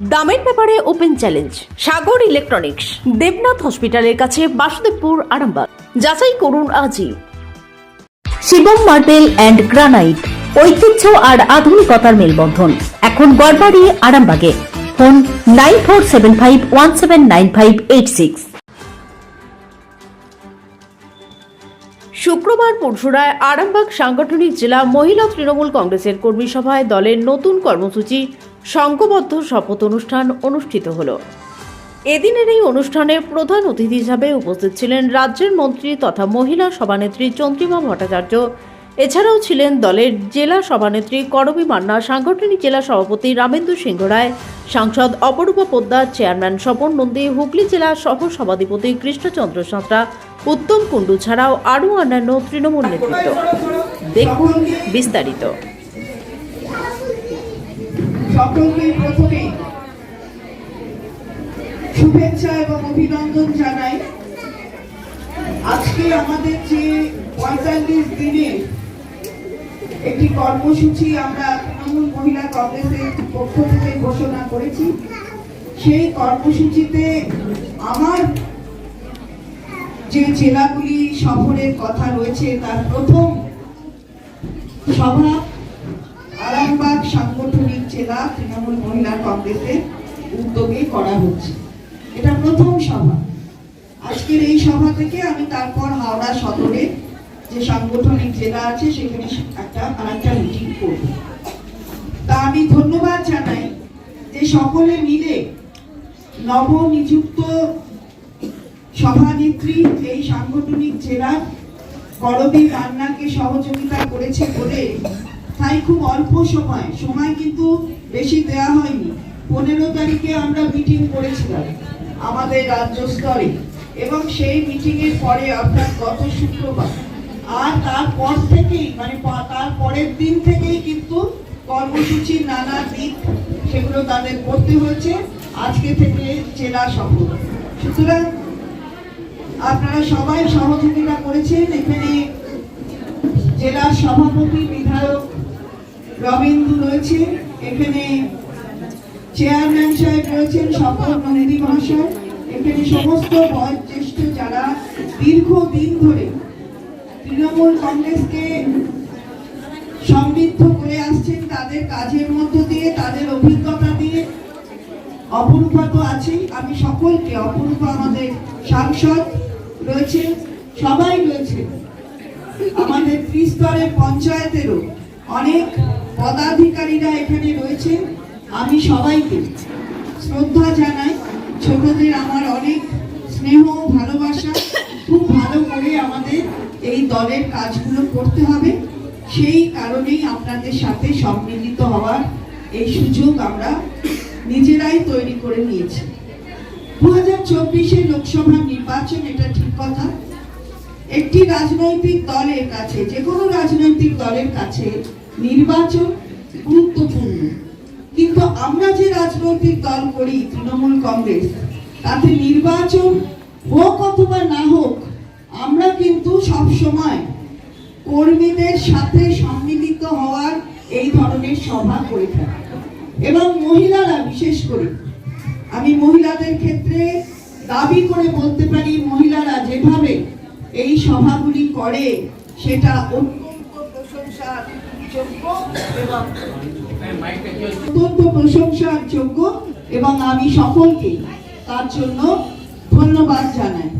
দামের ব্যাপারে open challenge, Sagar electronics, Debnath হসপিটালের কাছে বাসুদেবপুর, আরামবাগ। যাচাই করুন আজই। শিবম মার্বেল অ্যান্ড গ্রানাইট, ঐতিহ্য আর আধুনিকতার মেলবন্ধন। এখন গড়বাড়ি, আরামবাগে। Phone nine four seven five one seven nine five eight six. শুক্রবার পরশুরায় আরামবাগ সাংগঠনিক জেলা মহিলা তৃণমূল কংগ্রেসের কর্মী সভায় দলের নতুন কর্মসূচি সংঘবদ্ধ শপথ অনুষ্ঠান অনুষ্ঠিত হল। এদিনের এই অনুষ্ঠানে প্রধান অতিথি হিসাবে উপস্থিত ছিলেন রাজ্যের মন্ত্রী তথা মহিলা সভানেত্রী চন্দ্রিমা ভট্টাচার্য। এছাড়াও ছিলেন দলের জেলা সভানেত্রী করবী মান্না, সাংগঠনিক জেলা সভাপতি রামেন্দু সিংহ রায়, সাংসদ অপরূপা পোদ্দার, চেয়ারম্যান স্বপন নন্দী, হুগলি জেলা সহ সভাধিপতি কৃষ্ণচন্দ্র সাঁতরা, উত্তম কুণ্ডু ছাড়াও আরও অন্যান্য তৃণমূল নেতৃত্ব। দেখুন বিস্তারিত। সকলকে প্রথমে শুভেচ্ছা এবং অভিনন্দন জানাই। আজকে আমাদের যে পঁয়তাল্লিশ দিনের একটি কর্মসূচি আমরা তৃণমূল মহিলা কংগ্রেসের পক্ষ থেকে ঘোষণা করেছি। সেই কর্মসূচিতে আমার যে জেলাগুলি সফরের কথা রয়েছে, তার প্রথম সভা জেলা তৃণমূল মহিলা কংগ্রেসের উদ্যোগে করা হচ্ছে। এটা প্রথম সভা। আজকের এই সভা থেকে আমি তারপর হাওড়া সদরে যে সাংগঠনিক জেলা আছে, সেখানে একটা আরেকটা মিটিং করব। তা আমি ধন্যবাদ জানাই যে সকলে মিলে নবনিযুক্ত সভানেত্রী এই সাংগঠনিক জেলার করবী রান্নাকে সহযোগিতা করেছে বলে তাই খুব অল্প সময় সময় কিন্তু বেশি দেয়া হয়নি। পনেরো তারিখে আমরা মিটিং করেছিলাম আমাদের রাজ্য স্তরে এবং সেই মিটিং এর পরে অর্থাৎ গত শুক্রবার। আর তারপর থেকেই মানে তার পরের দিন থেকেই কিন্তু কর্মসূচির নানা দিক সেগুলো তাদের করতে হয়েছে। আজকে থেকে জেলা সফর সুতরাং আপনারা সবাই সহযোগিতা করেছেন। এখানে জেলার সভাপতি, বিধায়ক রবীন্দ্র রয়েছে, এখানে চেয়ারম্যান সাহেব রয়েছেন স্বপন নন্দী মহাশয়। এখানে সমস্ত বয়োজ্যেষ্ঠ যারা দীর্ঘদিন ধরে তৃণমূল কংগ্রেসকে সমৃদ্ধ করে আসছেন, তাদের কাজের মধ্য দিয়ে, তাদের অভিজ্ঞতা দিয়ে অপরূপা তো আছেই। আমি সকলকে, অপরূপা আমাদের সাংসদ রয়েছেন সবাই রয়েছে। আমাদের ত্রিস্তরের পঞ্চায়েতেরও অনেক পদাধিকারীরা এখানে রয়েছেন আমি সবাইকে শ্রদ্ধা জানাই। ছোটদের আমার অনেক স্নেহ ভালোবাসা। খুব ভালো করে আমাদের এই দলের কাজগুলো করতে হবে। সেই কারণেই আপনাদের সাথে সম্মিলিত হওয়ার এই সুযোগ আমরা নিজেরাই তৈরি করে নিয়েছি। দু হাজার চব্বিশে লোকসভা নির্বাচন, এটা ঠিক কথা। একটি রাজনৈতিক দলের কাছে যে কোনো রাজনৈতিক দলের কাছে নির্বাচন গুরুত্বপূর্ণ। কিন্তু আমরা যে রাজনৈতিক দল করি, তৃণমূল কংগ্রেস, তাতে নির্বাচন হোক অথবা না হোক, আমরা কিন্তু সব সময় কর্মীদের সাথে সম্মিলিত হওয়ার এই ধরনের সভা করে থাকি। এবং মহিলারা, বিশেষ করে, আমি মহিলাদের ক্ষেত্রে দাবি করে বলতে পারি, মহিলারা যেভাবে এই সভাগুলি করে, সেটা অত্যন্ত প্রশংসার যোগ্য এবং অত্যন্ত প্রশংসার যোগ্য এবং আমি সকলকে তার জন্য ধন্যবাদ জানাই।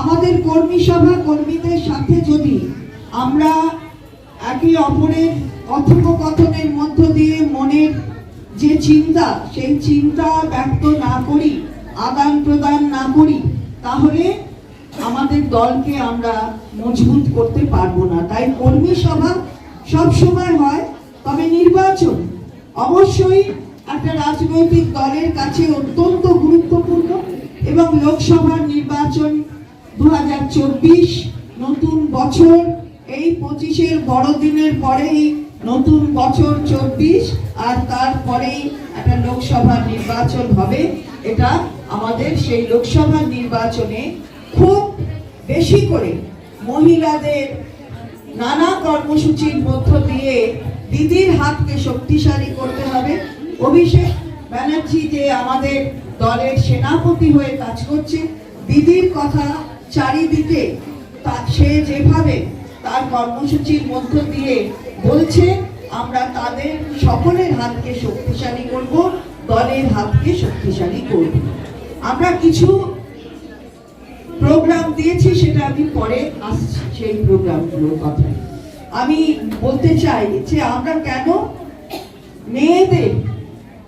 আমাদের কর্মী সভা কর্মীদের সাথে যদি আমরা একে অপরের কথোপকথনের মধ্য দিয়ে মনের যে চিন্তা, সেই চিন্তা ব্যক্ত না করি, আদান প্রদান না করি, তাহলে আমাদের দলকে আমরা মজবুত করতে পারব না। তাই কর্মী সভা সব সময় হয়, তবে নির্বাচন অবশ্যই একটা রাজনৈতিক দলের কাছে অত্যন্ত গুরুত্বপূর্ণ এবং লোকসভার নির্বাচন দু হাজার চব্বিশ নতুন বছর, এই পঁচিশের বড়দিনের পরেই নতুন বছর চব্বিশ আর তারপরেই একটা লোকসভা নির্বাচন হবে। এটা আমাদের সেই লোকসভা নির্বাচনে খুব বেশি করে মহিলাদের নানা কর্মসূচির মধ্য দিয়ে দিদির হাতকে শক্তিশালী করতে হবে। অভিষেক ব্যানার্জি যে আমাদের দলের সেনাপতি হয়ে কাজ করছে, দিদির কথা চারিদিকে সে যেভাবে তার কর্মসূচির মধ্য দিয়ে বলছে, আমরা তাদের সকলের হাতকে শক্তিশালী করব, দলের হাতকে শক্তিশালী করব। আমরা কিছু প্রোগ্রাম দিয়েছি সেটা আমি পরে আসছি সেই প্রোগ্রামগুলোর কথায়। আমি বলতে চাই যে আমরা কেন মেয়েদের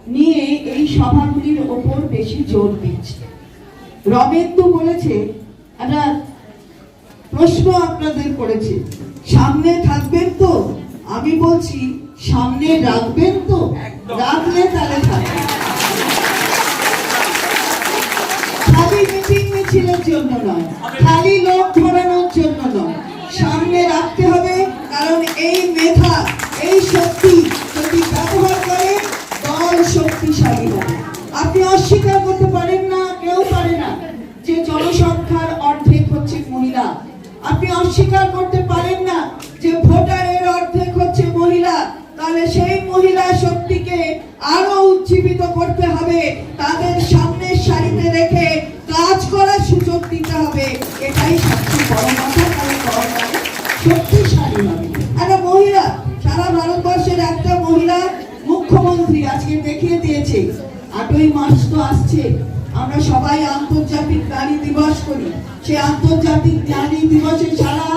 নিয়ে এই সভাগুলির ওপর বেশি জোর দিচ্ছি? রমেন্দু বলেছে একটা প্রশ্ন আপনাদের করেছে সামনে থাকবেন তো? আমি বলছি সামনে রাখবেন তো? রাখলে তাহলে থাকবেন। মিছিলের জন্য নয়, খালি লোক ধরানোর জন্য নয়। সামনে রাখতে হবে, কারণ এই মেধা, এই শক্তি যদি ব্যবহার করে, দল শক্তিশালী হবে। আপনি অস্বীকার করতে পারেন না, কেউ পারে না যে জনসংখ্যার অর্ধেক হচ্ছে মহিলা। আপনি অস্বীকার করতে পারেন না যে ভোটারের অর্ধেক হচ্ছে মহিলা। তাহলে সেই মহিলা শক্তিকে আরও উজ্জীবিত করতে হবে, তাদের সামনের সারিতে রেখে কাজ করার সুযোগ দিতে হবে। এটাই সবচেয়ে বড় কথা তাহলে দল শক্তিশালী হবে। একটা মহিলা, সারা ভারতবর্ষের একটা মহিলা মুখ্যমন্ত্রী আজকে দেখিয়ে দিয়েছে। আটই মার্চ তো আসছে। আমরা সবাই আন্তর্জাতিক নারী দিবস করি। সে আন্তর্জাতিক নারী দিবসে সারা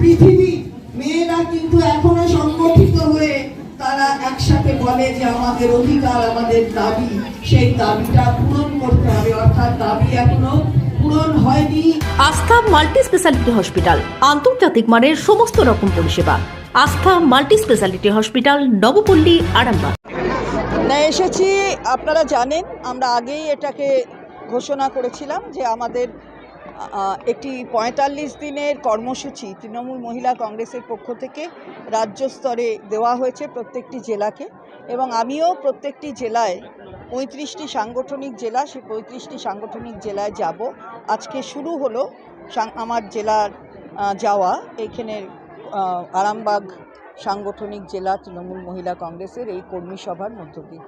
পৃথিবী মেয়েরা কিন্তু এখনও সংগঠিত হয়ে তারা একসাথে বলে যে আমাদের অধিকার, আমাদের দাবি। সেই দাবিটা পূরণ করতে হবে অর্থাৎ দাবি এখনও পূরণ হয়নি। আস্থা মাল্টি স্পেশালিটি হসপিটাল আন্তর্জাতিক মানের সমস্ত রকম পরিষেবা। Astha multi speciality hospital Nabapally Arambagh. না এসেছি আপনারা জানেন আমরা আগেই এটাকে ঘোষণা করেছিলাম যে আমাদের একটি পঁয়তাল্লিশ দিনের কর্মসূচি তৃণমূল মহিলা কংগ্রেসের পক্ষ থেকে রাজ্য স্তরে দেওয়া হয়েছে প্রত্যেকটি জেলাকে এবং আমিও প্রত্যেকটি জেলায় পঁয়ত্রিশটি সাংগঠনিক জেলা সেই পঁয়ত্রিশটি সাংগঠনিক জেলায় যাব। আজকে শুরু হলো আমার জেলার যাওয়া। এখানে আরামবাগ সাংগঠনিক জেলা তৃণমূল মহিলা কংগ্রেসের এই কর্মী সভার মধ্য দিয়ে।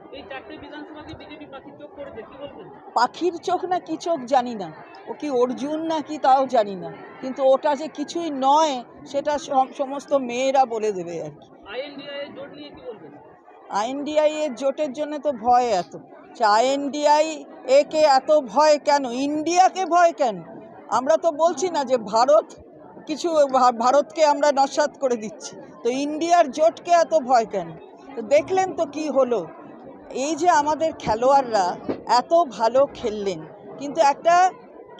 পাখির চোখ না কি চোখ জানি না। ও কি অর্জুন না কি তাও জানি না। কিন্তু ওটা যে কিছুই নয় সেটা সম- সমস্ত মেয়েরা বলে দেবে আর কি। আইএনডিআই এর জোটের জন্য তো ভয় এত। আইএনডিআই একে এত ভয় কেন? ইন্ডিয়াকে ভয় কেন? আমরা তো বলছি না যে ভারত কিছু ভারতকে আমরা নস্বাত করে দিচ্ছি। তো ইন্ডিয়ার জোটকে এত ভয় কেন? তো দেখলেন তো কি হলো? এই যে আমাদের খেলোয়াড়রা এত ভালো খেললেন, কিন্তু একটা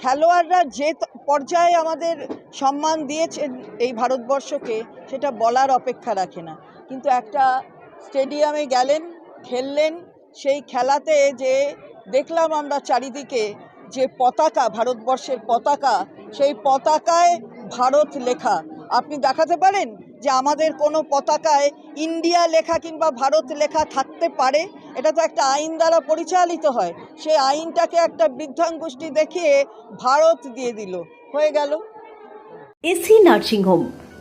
খেলোয়াড়রা যে পর্যায়ে আমাদের সম্মান দিয়েছেন এই ভারতবর্ষকে, সেটা বলার অপেক্ষা রাখে না। কিন্তু একটা স্টেডিয়ামে গেলেন, খেললেন সেই খেলাতে যে দেখলাম আমরা চারিদিকে যে পতাকা, ভারতবর্ষের পতাকা, সেই পতাকায় ভারত লেখা। আপনি দেখাতে পারেন যে আমাদের কোনো পতাকায় ইন্ডিয়া লেখা কিংবা ভারত লেখা থাকতে পারে? এটা তো একটা আইন দ্বারা পরিচালিত হয়। সেই আইনটাকে একটা বৃদ্ধাঙ্গুষ্টি দেখিয়ে ভারত দিয়ে দিল। হয়ে গেল। AC nursing home